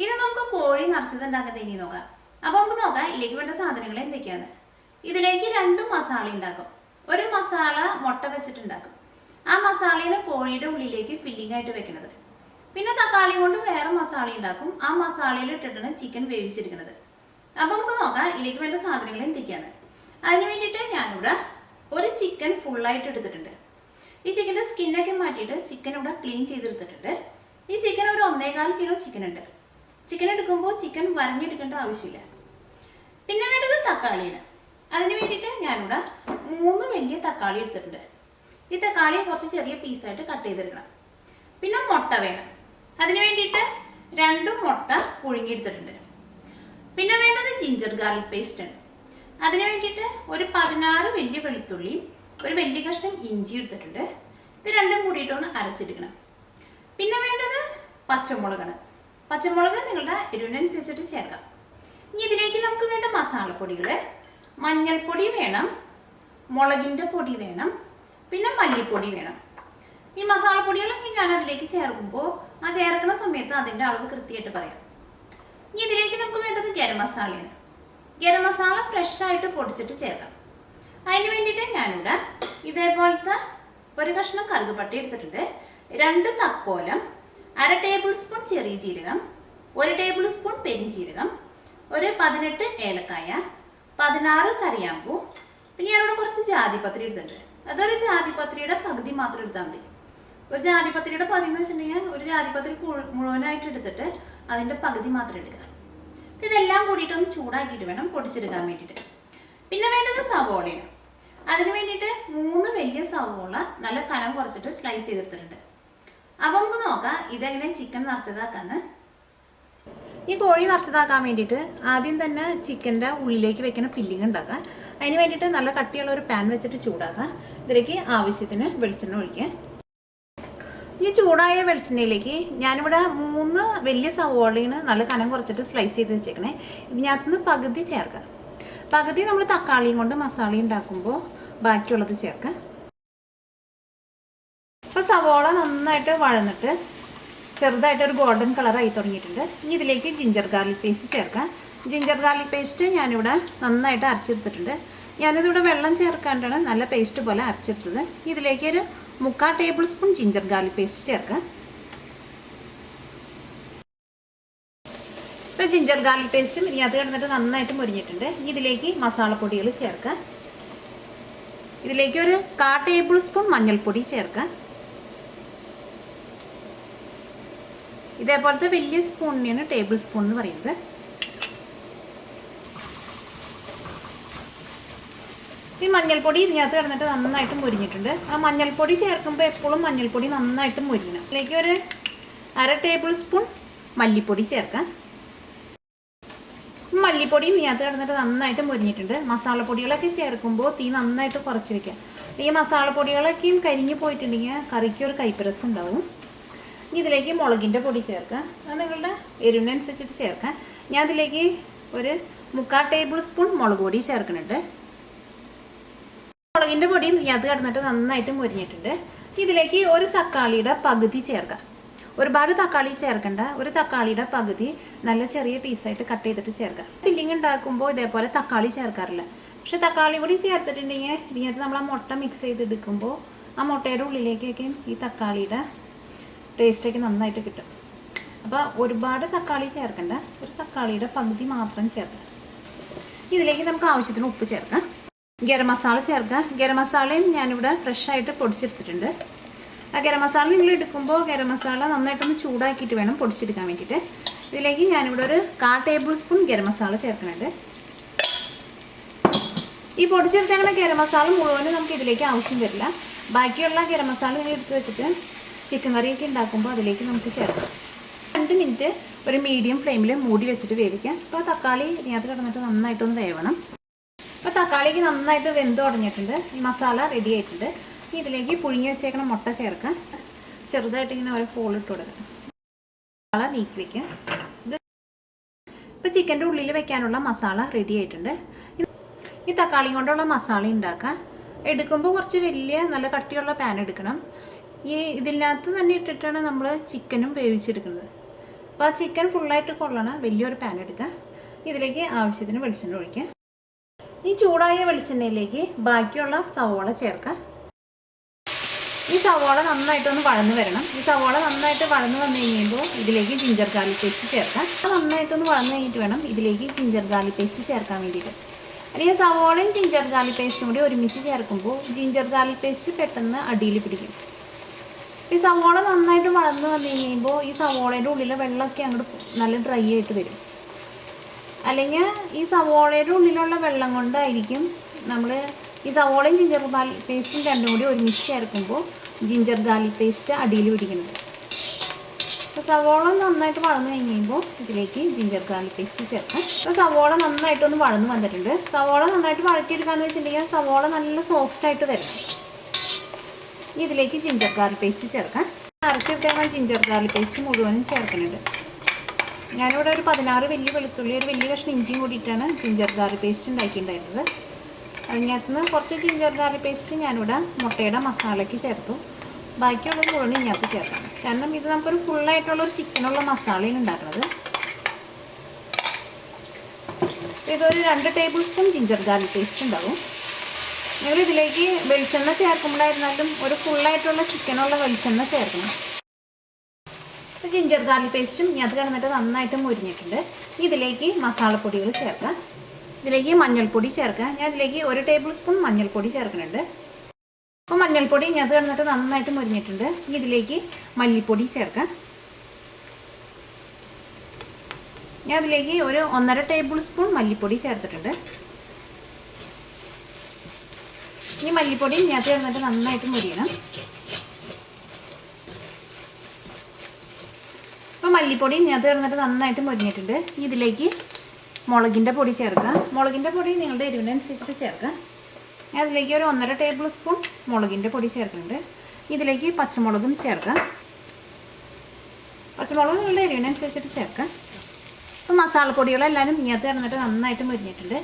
ഇനി നമുക്ക് കോഴി നിറച്ചത് ഇനി നോക്കാം. അപ്പൊ നമുക്ക് നോക്കാം ഇതിലേക്ക് വേണ്ട സാധനങ്ങൾ എന്തൊക്കെയാണ്? ഇതിലേക്ക് രണ്ട് മസാല ഉണ്ടാക്കും. ഒരു മസാല മുട്ട വെച്ചിട്ടുണ്ടാക്കും. ആ മസാലയാണ് കോഴിയുടെ ഉള്ളിലേക്ക് ഫില്ലിംഗ് ആയിട്ട് വെക്കുന്നത്. പിന്നെ തക്കാളി കൊണ്ട് വേറെ മസാല ഉണ്ടാക്കും. ആ മസാലയിൽ ഇട്ടിട്ടാണ് ചിക്കൻ വേവിച്ചെടുക്കുന്നത്. അപ്പൊ നമുക്ക് നോക്കാം ഇതിലേക്ക് വേണ്ട സാധനങ്ങൾ എന്തൊക്കെയാണ്? അതിന് വേണ്ടിയിട്ട് ഞാനിവിടെ ഒരു ചിക്കൻ ഫുള്ളായിട്ട് എടുത്തിട്ടുണ്ട്. ഈ ചിക്കന്റെ സ്കിന്നൊക്കെ മാറ്റിയിട്ട് ചിക്കൻ ഇവിടെ ക്ലീൻ ചെയ്തെടുത്തിട്ടുണ്ട്. ഈ ചിക്കൻ ഒരു ഒന്നേകാൽ കിലോ ചിക്കൻ ഉണ്ട്. ചിക്കൻ എടുക്കുമ്പോൾ ചിക്കൻ വരഞ്ഞെടുക്കേണ്ട ആവശ്യമില്ല. പിന്നെ വേണ്ടത് തക്കാളിയാണ്. അതിന് വേണ്ടിയിട്ട് ഞാനിവിടെ മൂന്ന് വലിയ തക്കാളി എടുത്തിട്ടുണ്ട്. ഈ തക്കാളി കുറച്ച് ചെറിയ പീസായിട്ട് കട്ട് ചെയ്തെടുക്കണം. പിന്നെ മുട്ട വേണം. അതിന് വേണ്ടിയിട്ട് രണ്ടും മുട്ട പുഴുങ്ങിയെടുത്തിട്ടുണ്ട്. പിന്നെ വേണ്ടത് ജിഞ്ചർ ഗാർലിക് പേസ്റ്റ് ആണ്. അതിന് വേണ്ടിയിട്ട് ഒരു പതിനാറ് വലിയ വെളുത്തുള്ളിയും ഒരു വലിയ കഷ്ണം ഇഞ്ചി എടുത്തിട്ടുണ്ട്. ഇത് രണ്ടും കൂടിയിട്ട് ഒന്ന് അരച്ചെടുക്കണം. പിന്നെ വേണ്ടത് പച്ചമുളകാണ്. പച്ചമുളക് നിങ്ങളുടെ എരിവിനനുസരിച്ചിട്ട് ചേർക്കാം. ഇനി ഇതിലേക്ക് നമുക്ക് വേണ്ട മസാലപ്പൊടികൾ മഞ്ഞൾപ്പൊടി വേണം മുളകിന്റെ പൊടി വേണം പിന്നെ മല്ലിപ്പൊടി വേണം. ഈ മസാലപ്പൊടികളൊക്കെ ഞാൻ അതിലേക്ക് ചേർക്കുമ്പോൾ ആ ചേർക്കുന്ന സമയത്ത് അതിന്റെ അളവ് കൃത്യമായിട്ട് പറയാം. ഇനി ഇതിലേക്ക് നമുക്ക് വേണ്ടത് ഗരം മസാലയാണ്. ഗരം മസാല ഫ്രഷ് ആയിട്ട് പൊടിച്ചിട്ട് ചേർക്കാം. അതിന് വേണ്ടിയിട്ട് ഞാനിവിടെ ഇതേപോലത്തെ ഒരു കഷ്ണം കറുകപ്പട്ടി എടുത്തിട്ടുണ്ട്. രണ്ട് തക്കോലം അര ടേബിൾ സ്പൂൺ ചെറിയ ജീരകം ഒരു ടേബിൾ സ്പൂൺ പെരിഞ്ജീരകം ഒരു പതിനെട്ട് ഏലക്കായ പതിനാറ് കറിയാമ്പൂ പിന്നെ ഞാനിവിടെ കുറച്ച് ജാതിപത്രി എടുത്തിട്ടുണ്ട്. അതൊരു ജാതിപത്രിയുടെ പകുതി മാത്രം എടുത്താൽ മതി. ഒരു ജാതിപത്രിയുടെ പകുതി എന്ന് വെച്ചിട്ടുണ്ടെങ്കിൽ ഒരു ജാതിപത്രി മുഴു- മുഴുവനായിട്ട് എടുത്തിട്ട് അതിന്റെ പകുതി മാത്രം എടുക്കുക. ഇതെല്ലാം കൂടിയിട്ട് ഒന്ന് ചൂടാക്കിയിട്ട് വേണം പൊടിച്ചെടുക്കാൻ വേണ്ടിയിട്ട്. പിന്നെ വേണ്ടത് സവോളയാണ്. അതിന് വേണ്ടിയിട്ട് മൂന്ന് വലിയ സവോള നല്ല കനം കുറച്ചിട്ട് സ്ലൈസ് ചെയ്തെടുത്തിട്ടുണ്ട്. അപ്പം നമുക്ക് നോക്കാം ഇതെങ്ങനെ ചിക്കൻ നിറച്ചതാക്കാന്ന്. ഈ കോഴി നിറച്ചതാക്കാൻ വേണ്ടിയിട്ട് ആദ്യം തന്നെ ചിക്കന്റെ ഉള്ളിലേക്ക് വെക്കുന്ന പില്ലിങ് ഉണ്ടാക്കാം അതിന് വേണ്ടിയിട്ട് നല്ല കട്ടിയുള്ള ഒരു പാൻ വെച്ചിട്ട് ചൂടാക്കാം ഇതിലേക്ക് ആവശ്യത്തിന് വെളിച്ചെണ്ണ ഒഴിക്കുക. ഈ ചൂടായ വെളിച്ചെണ്ണയിലേക്ക് ഞാനിവിടെ മൂന്ന് വലിയ സവോളയാണ് നല്ല കനം കുറച്ചിട്ട് സ്ലൈസ് ചെയ്ത് വെച്ചേക്കണേ. ഇതിനകത്തുനിന്ന് പകുതി ചേർക്കാം പകുതി നമ്മൾ തക്കാളിയും കൊണ്ട് മസാല ഉണ്ടാക്കുമ്പോൾ ബാക്കിയുള്ളത് ചേർക്കാം അപ്പോൾ സവോള നന്നായിട്ട് വഴന്നിട്ട് ചെറുതായിട്ട് ഒരു ഗോൾഡൻ കളറായി തുടങ്ങിയിട്ടുണ്ട്. ഇനി ഇതിലേക്ക് ജിഞ്ചർ ഗാർലിക് പേസ്റ്റ് ചേർക്കാം ജിഞ്ചർ ഗാർലിക് പേസ്റ്റ് ഞാനിവിടെ നന്നായിട്ട് അരച്ചെടുത്തിട്ടുണ്ട്. ഞാനിതിവിടെ വെള്ളം ചേർക്കാണ്ടാണ് നല്ല പേസ്റ്റ് പോലെ അരച്ചെടുത്തത്. ഇതിലേക്ക് ഒരു മുക്കാൽ tablespoon ginger garlic paste ചേർക്കാം ഇപ്പോൾ ജിഞ്ചർ ഗാർലിക് പേസ്റ്റും ഇനി അത് കിടന്നിട്ട് നന്നായിട്ട് മുരിഞ്ഞിട്ടുണ്ട്. ഇനി ഇതിലേക്ക് മസാലപ്പൊടികൾ ചേർക്കാം ഇതിലേക്ക് ഒരു കാ ടേബിൾ സ്പൂൺ മഞ്ഞൾപ്പൊടി ചേർക്കാം ഇതേപോലത്തെ വലിയ സ്പൂണിനെയാണ് ടേബിൾ സ്പൂൺ എന്ന് പറയുന്നത്. ഈ മഞ്ഞൾപ്പൊടി ഇതിനകത്ത് കിടന്നിട്ട് നന്നായിട്ട് മുരിഞ്ഞിട്ടുണ്ട്. ആ മഞ്ഞൾപ്പൊടി ചേർക്കുമ്പോൾ എപ്പോഴും മഞ്ഞൾപ്പൊടി നന്നായിട്ട് മുരിക്കണം അതിലേക്ക് ഒരു അര ടേബിൾ സ്പൂൺ മല്ലിപ്പൊടി ചേർക്കാം. മല്ലിപ്പൊടിയും ഇതിനകത്ത് കിടന്നിട്ട് നന്നായിട്ട് മുരിഞ്ഞിട്ടുണ്ട്. മസാലപ്പൊടികളൊക്കെ ചേർക്കുമ്പോൾ തീ നന്നായിട്ട് കുറച്ച് വെക്കാം. ഈ മസാലപ്പൊടികളൊക്കെയും കരിഞ്ഞു പോയിട്ടുണ്ടെങ്കിൽ കറിക്ക് ഒരു കൈപ്രസ് ഉണ്ടാവും. ഇതിലേക്ക് മുളകിന്റെ പൊടി ചേർക്കാം. അത് നിങ്ങളുടെ എരിവിനനുസരിച്ചിട്ട് ചേർക്കാം. ഞാൻ ഇതിലേക്ക് ഒരു മുക്കാൽ ടേബിൾ സ്പൂൺ മുളക് പൊടി ചേർക്കുന്നുണ്ട്. മുളകിന്റെ പൊടിയും അത് കിടന്നിട്ട് നന്നായിട്ട് മുരിഞ്ഞിട്ടുണ്ട്. ഇതിലേക്ക് ഒരു തക്കാളിയുടെ പകുതി ചേർക്കാം. ഒരുപാട് തക്കാളി ചേർക്കണ്ട ഒരു തക്കാളിയുടെ പകുതി നല്ല ചെറിയ പീസായിട്ട് കട്ട് ചെയ്തിട്ട് ചേർക്കാം. ഫില്ലിങ് ഉണ്ടാക്കുമ്പോൾ ഇതേപോലെ തക്കാളി ചേർക്കാറില്ല. പക്ഷെ തക്കാളി കൂടി ചേർത്തിട്ടുണ്ടെങ്കിൽ ഇതിനകത്ത് നമ്മൾ ആ മുട്ട മിക്സ് ചെയ്തെടുക്കുമ്പോൾ ആ മുട്ടയുടെ ഉള്ളിലേക്കൊക്കെ ഈ തക്കാളിയുടെ ടേസ്റ്റൊക്കെ നന്നായിട്ട് കിട്ടും. അപ്പോൾ ഒരുപാട് തക്കാളി ചേർക്കണ്ട ഒരു തക്കാളിയുടെ പകുതി മാത്രം ചേർക്കാം. ഇതിലേക്ക് നമുക്ക് ആവശ്യത്തിന് ഉപ്പ് ചേർക്കാം. ഗരം മസാല ചേർക്കാം. ഗരം മസാലയും ഞാനിവിടെ ഫ്രഷായിട്ട് പൊടിച്ചെടുത്തിട്ടുണ്ട്. ആ ഗരം മസാല നിങ്ങൾ എടുക്കുമ്പോൾ ഗരം മസാല നന്നായിട്ടൊന്ന് ചൂടാക്കിയിട്ട് വേണം പൊടിച്ചെടുക്കാൻ വേണ്ടിയിട്ട്. ഇതിലേക്ക് ഞാനിവിടെ ഒരു കാ ടേബിൾ സ്പൂൺ ഗരം മസാല ചേർക്കുന്നുണ്ട്. ഈ പൊടിച്ചെടുത്തേക്കുന്ന ഗരം മസാല മുഴുവനും നമുക്ക് ഇതിലേക്ക് ആവശ്യം വരില്ല. ബാക്കിയുള്ള ഗരം മസാല നിങ്ങൾ എടുത്ത് വെച്ചിട്ട് ചിക്കൻ കറിയൊക്കെ ഉണ്ടാക്കുമ്പോൾ അതിലേക്ക് നമുക്ക് ചേർക്കാം. രണ്ട് മിനിറ്റ് ഒരു മീഡിയം ഫ്ലെയിമിൽ മൂടി വെച്ചിട്ട് വേവിക്കാം. അപ്പോൾ തക്കാളി ഇതിനകത്ത് കിടന്നിട്ട് നന്നായിട്ടൊന്ന് വേവണം. അപ്പോൾ തക്കാളിക്ക് നന്നായിട്ട് വെന്ത് തുടങ്ങിയിട്ടുണ്ട്. ഈ മസാല റെഡി ആയിട്ടുണ്ട്. ഇതിലേക്ക് പുഴുങ്ങി വെച്ചേക്കണ മുട്ട ചേർക്കാം. ചെറുതായിട്ട് ഇങ്ങനെ ഒരു ഫോൾ ഇട്ട് കൊടുക്കാം. മസാല നീക്കി വെക്കാം. ഇത് ഇപ്പോൾ ചിക്കന്റെ ഉള്ളിൽ വെക്കാനുള്ള മസാല റെഡി ആയിട്ടുണ്ട്. ഈ തക്കാളി കൊണ്ടുള്ള മസാല ഉണ്ടാക്കാം. എടുക്കുമ്പോൾ കുറച്ച് വലിയ നല്ല കട്ടിയുള്ള പാൻ എടുക്കണം. ഈ ഇതിനകത്ത് തന്നെ ഇട്ടിട്ടാണ് നമ്മൾ ചിക്കനും വേവിച്ചെടുക്കുന്നത്. അപ്പോൾ ആ ചിക്കൻ ഫുള്ളായിട്ട് കൊള്ളണം വലിയൊരു പാൻ എടുക്കുക ഇതിലേക്ക് ആവശ്യത്തിന് വെളിച്ചെണ്ണ ഒഴിക്കുക ഈ ചൂടായ വെളിച്ചെണ്ണയിലേക്ക് ബാക്കിയുള്ള സവോള ചേർക്കാം. ഈ സവോള നന്നായിട്ടൊന്ന് വഴന്നു വരണം. ഈ സവോള നന്നായിട്ട് വഴന്നു വന്നു കഴിയുമ്പോൾ ഇതിലേക്ക് ജിഞ്ചർ ഗാർലിക് പേസ്റ്റ് ചേർക്കാം. നന്നായിട്ടൊന്ന് വഴന്നു കഴിഞ്ഞിട്ട് വേണം ഇതിലേക്ക് ജിഞ്ചർ ഗാർലിക് പേസ്റ്റ് ചേർക്കാൻ വേണ്ടിയിട്ട്. അല്ലെങ്കിൽ സവോളയും ജിഞ്ചർ ഗാർലിക് പേസ്റ്റും കൂടി ഒരുമിച്ച് ചേർക്കുമ്പോൾ ജിഞ്ചർ ഗാർലിക് പേസ്റ്റ് പെട്ടെന്ന് അടിയിൽ പിടിക്കും. ഈ സവോള നന്നായിട്ട് വളർന്നു വന്നു കഴിയുമ്പോൾ ഈ സവോളയുടെ ഉള്ളിലെ വെള്ളമൊക്കെ അങ്ങോട്ട് നല്ല ഡ്രൈ ആയിട്ട് വരും. അല്ലെങ്കിൽ ഈ സവോളയുടെ ഉള്ളിലുള്ള വെള്ളം കൊണ്ടായിരിക്കും നമ്മൾ ഈ സവോളയും ജിഞ്ചർ ഗാർലിക് പേസ്റ്റും രണ്ടും കൂടി ഒരുമിച്ച് ചേർക്കുമ്പോൾ ജിഞ്ചർ ഗാർലിക് പേസ്റ്റ് അടിയിൽ പിടിക്കുന്നത്. അപ്പോൾ സവോള നന്നായിട്ട് വളർന്നു കഴിയുമ്പോൾ ഇതിലേക്ക് ജിഞ്ചർ ഗാർലിക് പേസ്റ്റ് ചേർക്കാം. അപ്പോൾ സവോള നന്നായിട്ടൊന്ന് വളർന്നു വന്നിട്ടുണ്ട്. സവോള നന്നായിട്ട് വഴറ്റിയെടുക്കാന്ന് വെച്ചിട്ടുണ്ടെങ്കിൽ സവോള നല്ല സോഫ്റ്റ് ആയിട്ട് വരണം. ഇതിലേക്ക് ജിഞ്ചർ ഗാർലിക് പേസ്റ്റ് ചേർക്കാം. അരച്ചെടുക്കാൻ ജിഞ്ചർ ഗാർലിക് പേസ്റ്റ് മുഴുവനും ചേർക്കുന്നുണ്ട്. ഞാനിവിടെ ഒരു പതിനാറ് വലിയ വെളുത്തുള്ളി ഒരു വലിയ കഷ്ണം ഇഞ്ചിയും കൂടിയിട്ടാണ് ജിഞ്ചർ ഗാർലി പേസ്റ്റ് ഉണ്ടാക്കിയിട്ടുണ്ടായിരുന്നത് അതിനകത്ത് കുറച്ച് ജിഞ്ചർ ഗാർലി പേസ്റ്റ് ഞാനിവിടെ മുട്ടയുടെ മസാലയ്ക്ക് ചേർത്തു. ബാക്കിയുള്ളത് മുഴുവൻ ഇതിനകത്ത് ചേർക്കാം കാരണം ഇത് നമുക്കൊരു ഫുള്ളായിട്ടുള്ളൊരു ചിക്കനുള്ള മസാലയാണ് ഉണ്ടാക്കുന്നത്. ഇതൊരു രണ്ട് tablespoon ginger garlic paste ഉണ്ടാവും. നിങ്ങൾ ഇതിലേക്ക് വെളിച്ചെണ്ണ ചേർക്കുമ്പോഴായിരുന്നാലും ഒരു ഫുള്ളായിട്ടുള്ള ചിക്കനുള്ള വെളിച്ചെണ്ണ ചേർക്കണം. ജിഞ്ചർ ഗാർലിക് പേസ്റ്റും അത് കിടന്നിട്ട് നന്നായിട്ട് മുരിഞ്ഞിട്ടുണ്ട്. ഇതിലേക്ക് മസാലപ്പൊടികൾ ചേർക്കാം. ഇതിലേക്ക് മഞ്ഞൾപ്പൊടി ചേർക്കാം. ഞാൻ ഇതിലേക്ക് ഒരു ടേബിൾ സ്പൂൺ മഞ്ഞൾപ്പൊടി ചേർക്കുന്നുണ്ട്. അപ്പോൾ മഞ്ഞൾപ്പൊടി അത് കിടന്നിട്ട് നന്നായിട്ട് മുരിഞ്ഞിട്ടുണ്ട്. ഇതിലേക്ക് മല്ലിപ്പൊടി ചേർക്കാം. ഞാൻ അതിലേക്ക് ഒരു ഒന്നര ടേബിൾ സ്പൂൺ മല്ലിപ്പൊടി ചേർത്തിട്ടുണ്ട്. ഈ മല്ലിപ്പൊടി ഞാൻ കിടന്നിട്ട് നന്നായിട്ട് മുരിയണം. അപ്പോൾ മല്ലിപ്പൊടി ഇതിനകത്ത് കിടന്നിട്ട് നന്നായിട്ട് മുരിഞ്ഞിട്ടുണ്ട്. ഇതിലേക്ക് മുളകിന്റെ പൊടി ചേർക്കാം. മുളകിന്റെ പൊടി നിങ്ങളുടെ എരിവിനനുസരിച്ചിട്ട് ചേർക്കാം. ഞാൻ അതിലേക്ക് ഒരു ഒന്നര ടേബിൾ സ്പൂൺ മുളകിന്റെ പൊടി ചേർക്കുന്നുണ്ട്. ഇതിലേക്ക് പച്ചമുളകും ചേർക്കാം. പച്ചമുളക് നിങ്ങളുടെ എരിവിനനുസരിച്ചിട്ട് ചേർക്കാം. അപ്പോൾ മസാലപ്പൊടികളെല്ലാവരും ഇങ്ങനത്ത് കിടന്നിട്ട് നന്നായിട്ട് മുരിഞ്ഞിട്ടുണ്ട്.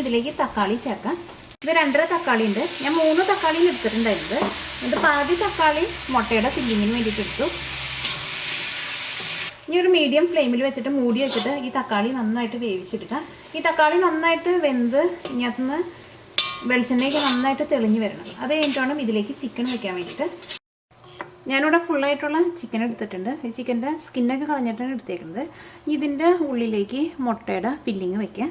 ഇതിലേക്ക് തക്കാളി ചേർക്കാം. ഇത് രണ്ടര തക്കാളി ഉണ്ട്. ഞാൻ മൂന്ന് തക്കാളിയും എടുത്തിട്ടുണ്ടായിരുന്നത് ഇത് പാതി തക്കാളി മുട്ടയുടെ ഫില്ലിങ്ങിന് വേണ്ടിയിട്ട് എടുത്തു. ഇനി ഒരു മീഡിയം ഫ്ലെയിമിൽ വെച്ചിട്ട് മൂടി വെച്ചിട്ട് ഈ തക്കാളി നന്നായിട്ട് വേവിച്ചെടുക്കാം ഈ തക്കാളി നന്നായിട്ട് വെന്ത് ഇതിനകത്തുനിന്ന് വെളിച്ചെണ്ണയൊക്കെ നന്നായിട്ട് തെളിഞ്ഞു വരണം. അത് കഴിഞ്ഞിട്ടാണ് ഇതിലേക്ക് ചിക്കൻ വെക്കാൻ വേണ്ടിയിട്ട്. ഞാനിവിടെ ഫുള്ളായിട്ടുള്ള ചിക്കൻ എടുത്തിട്ടുണ്ട്. ഈ ചിക്കന്റെ സ്കിന്നൊക്കെ കളഞ്ഞിട്ടാണ് എടുത്തേക്കുന്നത്. ഇതിന്റെ ഉള്ളിലേക്ക് മുട്ടയുടെ ഫില്ലിങ് വയ്ക്കാം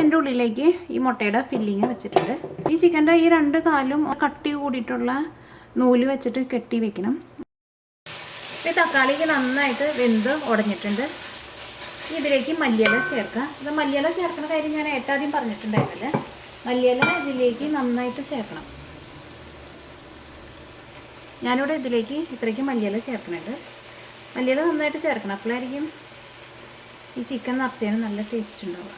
എന്റെ ഉള്ളിലേക്ക് ഈ മുട്ടയുടെ ഫില്ലിങ് വെച്ചിട്ടുണ്ട്. ഈ ചിക്കന്റെ ഈ രണ്ട് കാലും കട്ടി കൂടിയിട്ടുള്ള നൂൽ വെച്ചിട്ട് കെട്ടി വെക്കണം. ഈ തക്കാളിക്ക് നന്നായിട്ട് വെന്ത് ഉടഞ്ഞിട്ടുണ്ട്. ഇതിലേക്ക് മല്ലിയില ചേർക്കാം ഇത് മല്ലിയില ചേർക്കുന്ന കാര്യം ഞാൻ ഏട്ടാദ്യം പറഞ്ഞിട്ടുണ്ടായിരുന്നില്ല മല്ലിയില ഇതിലേക്ക് നന്നായിട്ട് ചേർക്കണം. ഞാനിവിടെ ഇതിലേക്ക് ഇത്രയ്ക്ക് മല്ലിയില ചേർക്കുന്നുണ്ട്. മല്ലിയില നന്നായിട്ട് ചേർക്കണം. അപ്പോഴായിരിക്കും ഈ ചിക്കൻ നിറച്ചതിന് നല്ല ടേസ്റ്റ് ഉണ്ടാവുക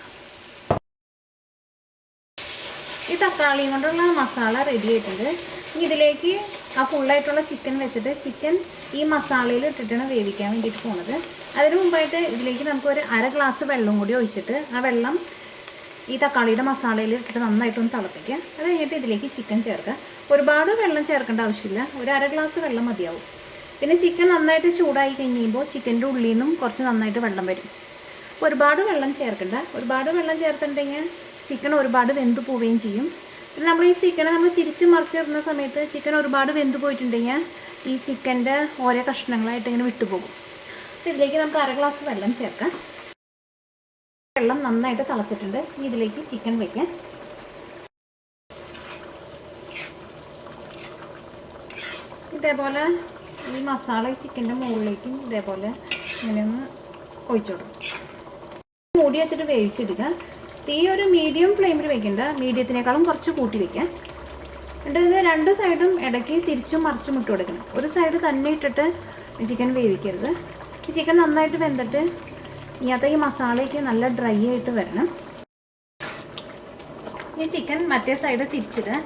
ഈ തക്കാളിയും കൊണ്ടുള്ള മസാല റെഡി ആയിട്ടുണ്ട്. ഇനി ഇതിലേക്ക് ആ ഫുള്ളായിട്ടുള്ള ചിക്കൻ വെച്ചിട്ട് ചിക്കൻ ഈ മസാലയിൽ ഇട്ടിട്ടാണ് വേവിക്കാൻ വേണ്ടിയിട്ട് പോണത്. അതിന് മുമ്പായിട്ട് ഇതിലേക്ക് നമുക്ക് ഒരു അര ഗ്ലാസ് വെള്ളം കൂടി ഒഴിച്ചിട്ട് ആ വെള്ളം ഈ തക്കാളിയുടെ മസാലയിൽ ഇട്ടിട്ട് നന്നായിട്ടൊന്ന് തിളപ്പിക്കുക. അത് കഴിഞ്ഞിട്ട് ഇതിലേക്ക് ചിക്കൻ ചേർക്കുക. ഒരുപാട് വെള്ളം ചേർക്കേണ്ട ആവശ്യമില്ല. ഒരു അര ഗ്ലാസ് വെള്ളം മതിയാവും. പിന്നെ ചിക്കൻ നന്നായിട്ട് ചൂടായി കഴിയുമ്പോൾ ചിക്കന്റെ ഉള്ളിൽ നിന്നും കുറച്ച് നന്നായിട്ട് വെള്ളം വരും. ഒരുപാട് വെള്ളം ചേർക്കണ്ട. ഒരുപാട് വെള്ളം ചേർത്തിട്ടുണ്ടെങ്കിൽ ചിക്കൻ ഒരുപാട് വെന്ത് പോവുകയും ചെയ്യും. നമ്മൾ ഈ ചിക്കനെ നമ്മൾ തിരിച്ച് മറിച്ചിടുന്ന സമയത്ത് ചിക്കൻ ഒരുപാട് വെന്ത് പോയിട്ടുണ്ടെങ്കിൽ ഈ ചിക്കന്റെ ഓരോ കഷ്ണങ്ങളായിട്ട് ഇങ്ങനെ വിട്ടുപോകും. അപ്പോൾ ഇതിലേക്ക് നമുക്ക് അര ഗ്ലാസ് വെള്ളം ചേർക്കാം. വെള്ളം നന്നായിട്ട് തിളച്ചിട്ടുണ്ട്. ഇനി ഇതിലേക്ക് ചിക്കൻ വയ്ക്കാം ഇതേപോലെ ഈ മസാല ചിക്കന്റെ മുകളിലേക്കും ഇതേപോലെ ഇങ്ങനെയൊന്ന് ഒഴിച്ചു കൊടുക്കും. മൂടി വെച്ചിട്ട് വേവിച്ചെടുക്കുക തീ ഒരു മീഡിയം ഫ്ലെയിമിൽ വെക്കേണ്ട. മീഡിയത്തിനേക്കാളും കുറച്ച് കൂട്ടി വെക്കാം. എന്നിട്ട് ഇത് രണ്ട് സൈഡും ഇടയ്ക്ക് തിരിച്ചും മറിച്ചും ഇട്ട് കൊടുക്കണം. ഒരു സൈഡ് തന്നെ ഇട്ടിട്ട് ചിക്കൻ വേവിക്കരുത്. ഈ ചിക്കൻ നന്നായിട്ട് വെന്തിട്ട് ഇതിനകത്ത് ഈ മസാലയ്ക്ക് നല്ല ഡ്രൈ ആയിട്ട് വരണം. ഈ ചിക്കൻ മറ്റേ സൈഡ് തിരിച്ചിടുക.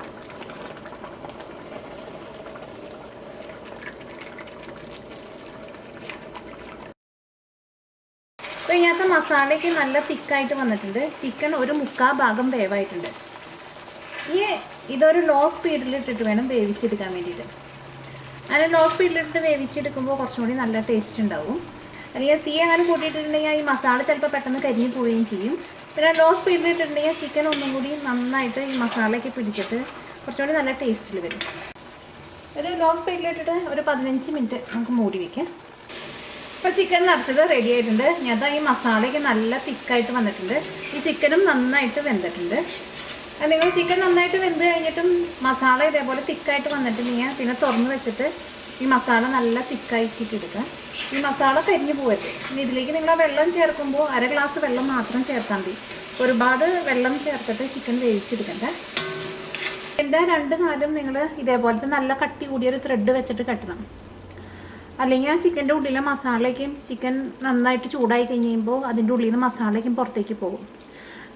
അപ്പോൾ ഇതിനകത്ത് മസാലയ്ക്ക് നല്ല തിക്കായിട്ട് വന്നിട്ടുണ്ട്. ചിക്കൻ ഒരു മുക്കാ ഭാഗം വേവായിട്ടുണ്ട്. ഈ ഇതൊരു ലോ സ്പീഡിൽ ഇട്ടിട്ട് വേണം വേവിച്ചെടുക്കാൻ വേണ്ടിയിട്ട്. അങ്ങനെ ലോ സ്പീഡിലിട്ട് വേവിച്ചെടുക്കുമ്പോൾ കുറച്ചും കൂടി നല്ല ടേസ്റ്റ് ഉണ്ടാവും. അല്ലെങ്കിൽ തീ അങ്ങനെ കൂട്ടിയിട്ടുണ്ടെങ്കിൽ ഈ മസാല ചിലപ്പോൾ പെട്ടെന്ന് കരിഞ്ഞു പോവുകയും ചെയ്യും. പിന്നെ ലോ സ്പീഡിൽ ഇട്ടിട്ടുണ്ടെങ്കിൽ ചിക്കൻ ഒന്നും കൂടി നന്നായിട്ട് ഈ മസാലയ്ക്ക് പിടിച്ചിട്ട് കുറച്ചും കൂടി നല്ല ടേസ്റ്റിൽ വരും. ഒരു ലോ സ്പീഡിലിട്ടിട്ട് ഒരു പതിനഞ്ച് മിനിറ്റ് നമുക്ക് മൂടി വയ്ക്കാം ഇപ്പോൾ ചിക്കൻ നിറച്ചത് റെഡി ആയിട്ടുണ്ട്. ഞാൻ ഈ മസാലയ്ക്ക് നല്ല തിക്കായിട്ട് വന്നിട്ടുണ്ട്. ഈ ചിക്കനും നന്നായിട്ട് വെന്തിട്ടുണ്ട്. നിങ്ങൾ ചിക്കൻ നന്നായിട്ട് വെന്ത് കഴിഞ്ഞിട്ടും മസാല ഇതേപോലെ തിക്കായിട്ട് വന്നിട്ടുണ്ടെങ്കിൽ പിന്നെ തുറന്ന് വെച്ചിട്ട് ഈ മസാല നല്ല തിക്കാക്കിയിട്ട് എടുക്കുക ഈ മസാല കരിഞ്ഞു പോകരുത് ഇനി ഇതിലേക്ക് നിങ്ങൾ വെള്ളം ചേർക്കുമ്പോൾ അര ഗ്ലാസ് വെള്ളം മാത്രം ചേർത്താൽ മതി. ഒരുപാട് വെള്ളം ചേർത്തിട്ട് ചിക്കൻ വേവിച്ചെടുക്കണ്ട. എന്റെ രണ്ട് കാലം നിങ്ങൾ ഇതേപോലത്തെ നല്ല കട്ടി കൂടിയൊരു ത്രെഡ് വെച്ചിട്ട് കെട്ടണം. അല്ലെങ്കിൽ ആ ചിക്കന്റെ ഉള്ളിലെ മസാലയ്ക്കും ചിക്കൻ നന്നായിട്ട് ചൂടായി കഴിഞ്ഞ് കഴിയുമ്പോൾ അതിന്റെ ഉള്ളിൽ നിന്ന് മസാലയ്ക്കും പുറത്തേക്ക് പോകും.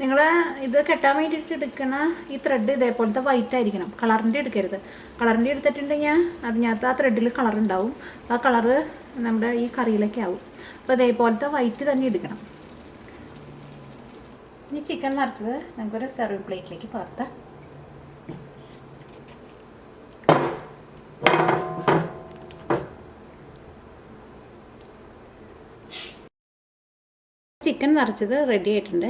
നിങ്ങൾ ഇത് കെട്ടാൻ വേണ്ടിയിട്ട് എടുക്കണ ഈ ത്രെഡ് ഇതേപോലത്തെ വൈറ്റ് ആയിരിക്കണം. കളറിന്റെ എടുക്കരുത്. കളറിന്റെ എടുത്തിട്ടുണ്ടെങ്കിൽ അതിനകത്ത് ആ ത്രെഡിൽ കളർ ഉണ്ടാവും. ആ കളർ നമ്മുടെ ഈ കറിയിലൊക്കെ ആവും. അപ്പോൾ ഇതേപോലത്തെ വൈറ്റ് തന്നെ എടുക്കണം. ഈ ചിക്കൻ നിറച്ചത് നമുക്കൊരു സെർവ് പ്ലേറ്റിലേക്ക് പകർത്താം ചിക്കൻ നിറച്ചത് റെഡി ആയിട്ടുണ്ട്.